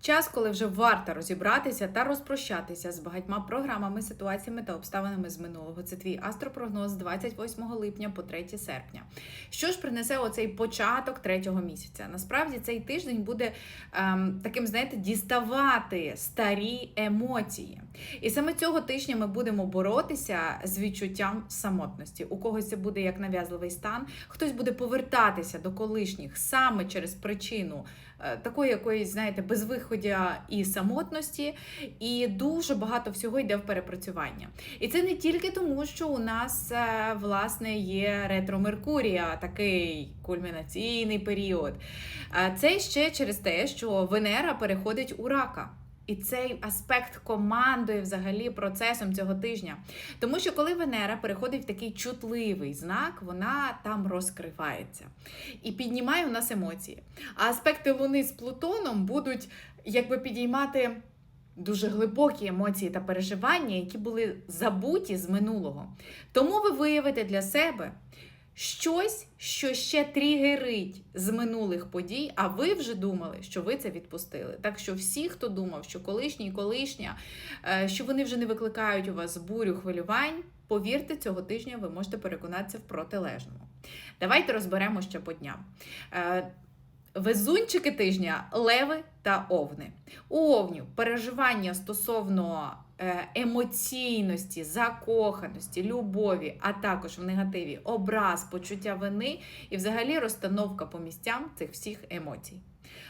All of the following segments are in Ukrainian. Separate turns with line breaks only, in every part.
Час, коли вже варто розібратися та розпрощатися з багатьма програмами, ситуаціями та обставинами з минулого. Це твій астропрогноз з 28 липня по 3 серпня. Що ж принесе оцей початок третього місяця? Насправді цей тиждень буде ем, таким, знаєте, діставати старі емоції. І саме цього тижня ми будемо боротися з відчуттям самотності. У когось це буде як нав'язливий стан, хтось буде повертатися до колишніх саме через причину такої якоїсь, знаєте, безвиходя і самотності, і дуже багато всього йде в перепрацювання. І це не тільки тому, що у нас е, власне є ретро Меркурія, такий кульмінаційний період. Е, Це ще через те, що Венера переходить у рака. І цей аспект командує взагалі процесом цього тижня. Тому що коли Венера переходить в такий чутливий знак, вона там розкривається і піднімає у нас емоції. А аспекти Луни з Плутоном будуть якби підіймати дуже глибокі емоції та переживання, які були забуті з минулого. Тому ви виявите для себе. Щось, що ще тригерить з минулих подій, а ви вже думали, що ви це відпустили. Так що всі, хто думав, що колишні і колишня, е, що вони вже не викликають у вас бурю хвилювань, повірте, цього тижня ви можете переконатися в протилежному. Давайте розберемо ще по дням. Е, Везунчики тижня леви та овни. У овнів переживання стосовно емоційності, закоханості, любові, а також в негативі образ, почуття вини і взагалі розстановка по місцям цих всіх емоцій.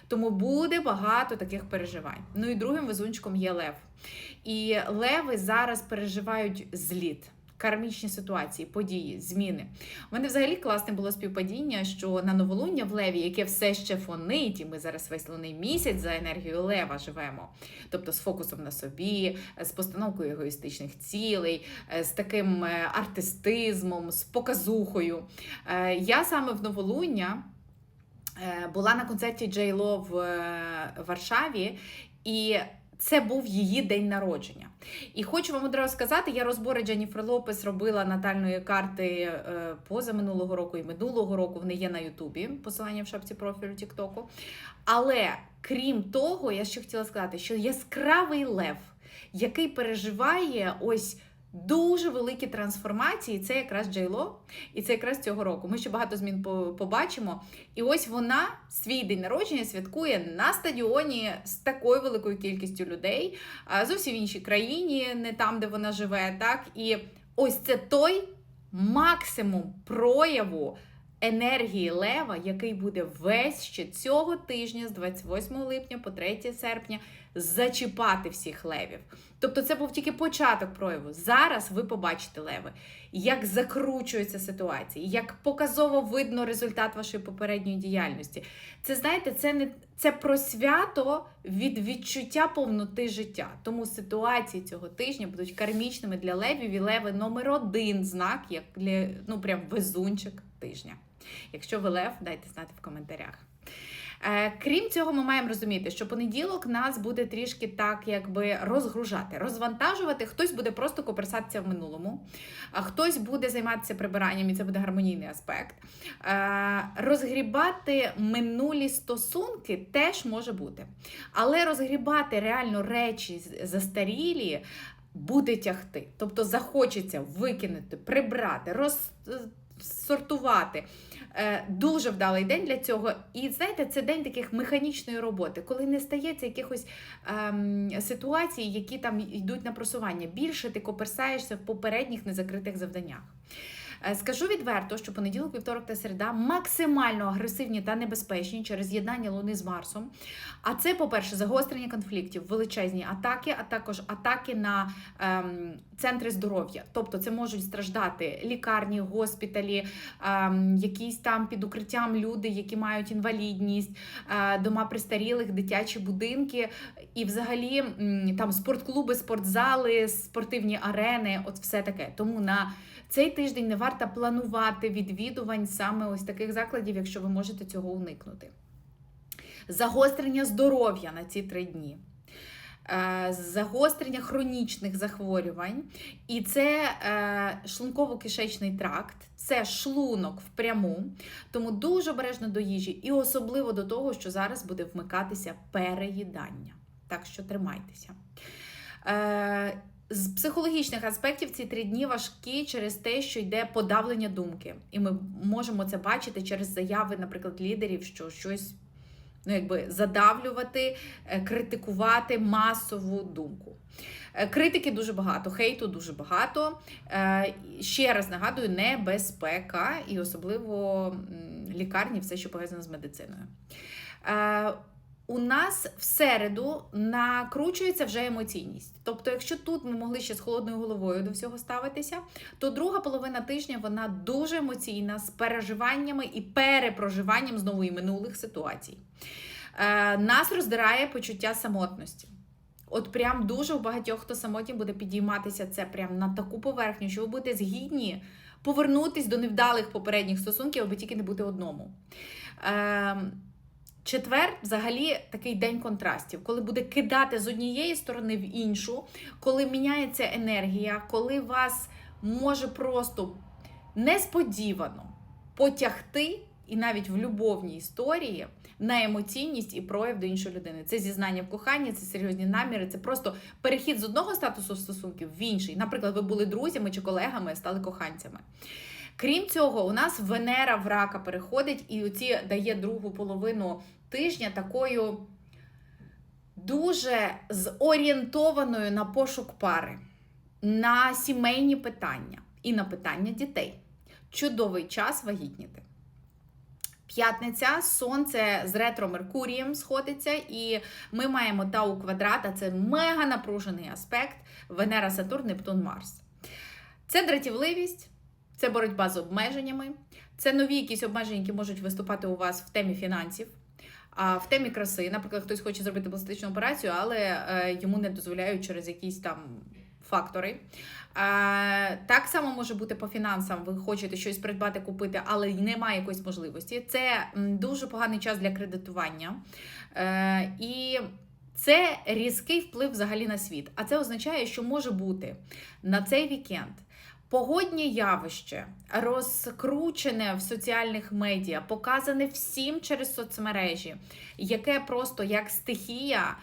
Тому буде багато таких переживань. Ну і другим везунчиком є лев. І леви зараз переживають зліт. Кармічні ситуації, події, зміни. У мене взагалі класне було співпадіння, що на новолуння в Леві, яке все ще фонить, і ми зараз весь луний місяць за енергією Лева живемо, тобто з фокусом на собі, з постановкою егоїстичних цілей, е, з таким е, артистизмом, з показухою. Е, Я саме в новолуння була на концерті Джей Ло в Варшаві, і це був її день народження. І хочу вам одразу сказати, я розбори Дженніфер Лопес робила натальної карти е, позаминулого року і минулого року. Вони є на Ютубі, посилання в шапці профілю Тіктоку. Але крім того, я ще хотіла сказати, що яскравий лев, який переживає ось. Дуже великі трансформації, це якраз Джейло, і це якраз цього року. Ми ще багато змін побачимо. І ось вона свій день народження святкує на стадіоні з такою великою кількістю людей, зовсім в іншій країні, не там, де вона живе. Так і ось це той максимум прояву енергії Лева, який буде весь ще цього тижня, з 28 липня по 3 серпня, зачіпати всіх левів. Тобто це був тільки початок прояву. Зараз ви побачите леви, як закручується ситуація, як показово видно результат вашої попередньої діяльності. Це знаєте, це не це про свято від відчуття повноти життя. Тому ситуації цього тижня будуть кармічними для левів і леви номер один знак, як для ну прям везунчик тижня. Якщо ви лев, дайте знати в коментарях. Е, Крім цього, ми маємо розуміти, що понеділок нас буде трішки так, якби розгружати, розвантажувати. Хтось буде просто коперсатися в минулому, а хтось буде займатися прибиранням, і це буде гармонійний аспект. Е, Розгрібати минулі стосунки теж може бути. Але розгрібати реально речі застарілі. Буде тягти, тобто захочеться викинути, прибрати, розсортувати. Е, Дуже вдалий день для цього. І знаєте, це день таких механічної роботи, коли не стається якихось ем, ситуацій, які там йдуть на просування. Більше ти коперсаєшся в попередніх незакритих завданнях. Е, Скажу відверто, що понеділок, вівторок та середа максимально агресивні та небезпечні через єднання Луни з Марсом. А це, по-перше, загострення конфліктів, величезні атаки, а також атаки на ем, центри здоров'я. Тобто це можуть страждати лікарні, госпіталі, ем, якісь там під укриттям люди, які мають інвалідність, е, дома престарілих, дитячі будинки і взагалі там спортклуби, спортзали, спортивні арени, от все таке. Тому на цей тиждень не варто планувати відвідувань саме ось таких закладів, якщо ви можете цього уникнути. Загострення здоров'я на ці три дні. е, загострення хронічних захворювань, і це е, шлунково-кишечний тракт, це шлунок впряму. Тому дуже обережно до їжі, і особливо до того, що зараз буде вмикатися переїдання. Так що тримайтеся. З психологічних аспектів ці три дні важкі через те, що йде подавлення думки. І ми можемо це бачити через заяви, наприклад, лідерів, що щось ну, якби задавлювати, е, критикувати масову думку. Е, Критики дуже багато, хейту дуже багато. Е, Ще раз нагадую, небезпека і особливо лікарні, все, що пов'язано з медициною. У нас в середу накручується вже емоційність. Тобто, якщо тут ми могли ще з холодною головою до всього ставитися, то друга половина тижня вона дуже емоційна з переживаннями і перепроживанням знову і минулих ситуацій. Е, Нас роздирає почуття самотності. От прям дуже у багатьох, хто самотній буде підійматися це прям на таку поверхню, що ви будете згідні повернутись до невдалих попередніх стосунків, аби тільки не бути одному. Е, Четвер взагалі такий день контрастів, коли буде кидати з однієї сторони в іншу, коли міняється енергія, коли вас може просто несподівано потягти, і навіть в любовній історії на емоційність і прояв до іншої людини. Це зізнання в коханні, це серйозні наміри, це просто перехід з одного статусу стосунків в інший. Наприклад, ви були друзями чи колегами, стали коханцями. Крім цього, у нас Венера в рака переходить і оці дає другу половину тижня такою дуже зорієнтованою на пошук пари, на сімейні питання і на питання дітей. Чудовий час вагітніти. П'ятниця сонце з ретро Меркурієм сходиться, і ми маємо Тау квадрат, а це мега напружений аспект Венера, Сатурн, Нептун, Марс. Це дратівливість, це боротьба з обмеженнями, це нові якісь обмеження, які можуть виступати у вас в темі фінансів. А в темі краси, наприклад, хтось хоче зробити пластичну операцію, але е, йому не дозволяють через якісь там фактори. Е, так само може бути по фінансам. Ви хочете щось придбати, купити, але немає якоїсь можливості. Це дуже поганий час для кредитування. Е, і це різкий вплив взагалі на світ. А це означає, що може бути на цей вікенд. Погоднє явище розкручене в соціальних медіа, показане всім через соцмережі, яке просто як стихія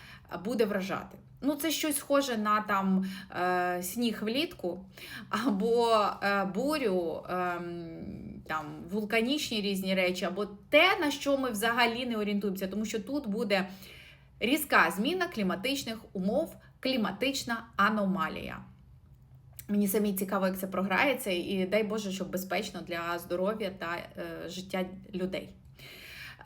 буде вражати. Ну, це щось схоже на там е, сніг влітку, або е, бурю, е, там вулканічні різні речі, або те, на що ми взагалі не орієнтуємося, тому що тут буде різка зміна кліматичних умов, кліматична аномалія. Мені самі цікаво, як це програється, і дай Боже, щоб безпечно для здоров'я та е, життя людей.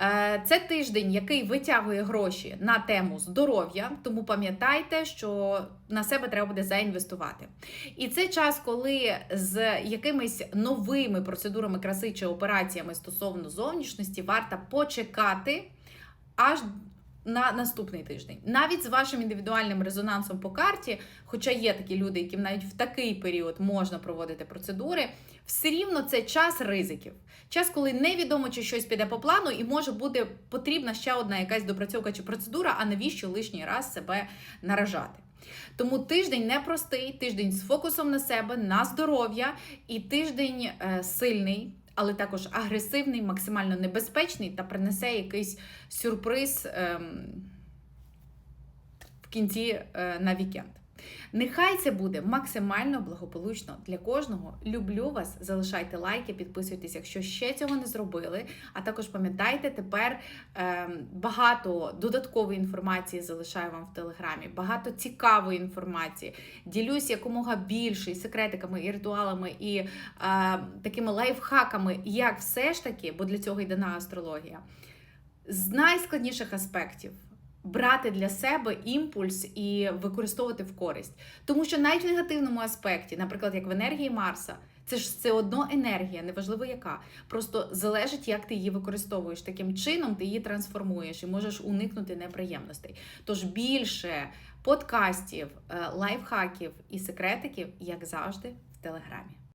Е, Це тиждень, який витягує гроші на тему здоров'я, тому пам'ятайте, що на себе треба буде заінвестувати. І це час, коли з якимись новими процедурами краси чи операціями стосовно зовнішності варто почекати аж на наступний тиждень. Навіть з вашим індивідуальним резонансом по карті, хоча є такі люди, яким навіть в такий період можна проводити процедури, все рівно це час ризиків. Час, коли невідомо, чи щось піде по плану, і може бути потрібна ще одна якась допрацьовка чи процедура, а навіщо лишній раз себе наражати. Тому тиждень непростий, тиждень з фокусом на себе, на здоров'я, і тиждень е, сильний, але також агресивний, максимально небезпечний та принесе якийсь сюрприз ем, в кінці е, на вікенд. Нехай це буде максимально благополучно для кожного. Люблю вас. Залишайте лайки, підписуйтесь, якщо ще цього не зробили. А також пам'ятайте, тепер е, багато додаткової інформації залишаю вам в телеграмі, багато цікавої інформації. Ділюсь якомога більше і секретиками, і ритуалами, і е, такими лайфхаками, як все ж таки, бо для цього йде на астрологія. З найскладніших аспектів брати для себе імпульс і використовувати в користь. Тому що навіть в негативному аспекті, наприклад, як в енергії Марса, це ж все одно енергія, неважливо яка. Просто залежить, як ти її використовуєш. Таким чином ти її трансформуєш і можеш уникнути неприємностей. Тож більше подкастів, е, лайфхаків і секретиків, як завжди, в телеграмі.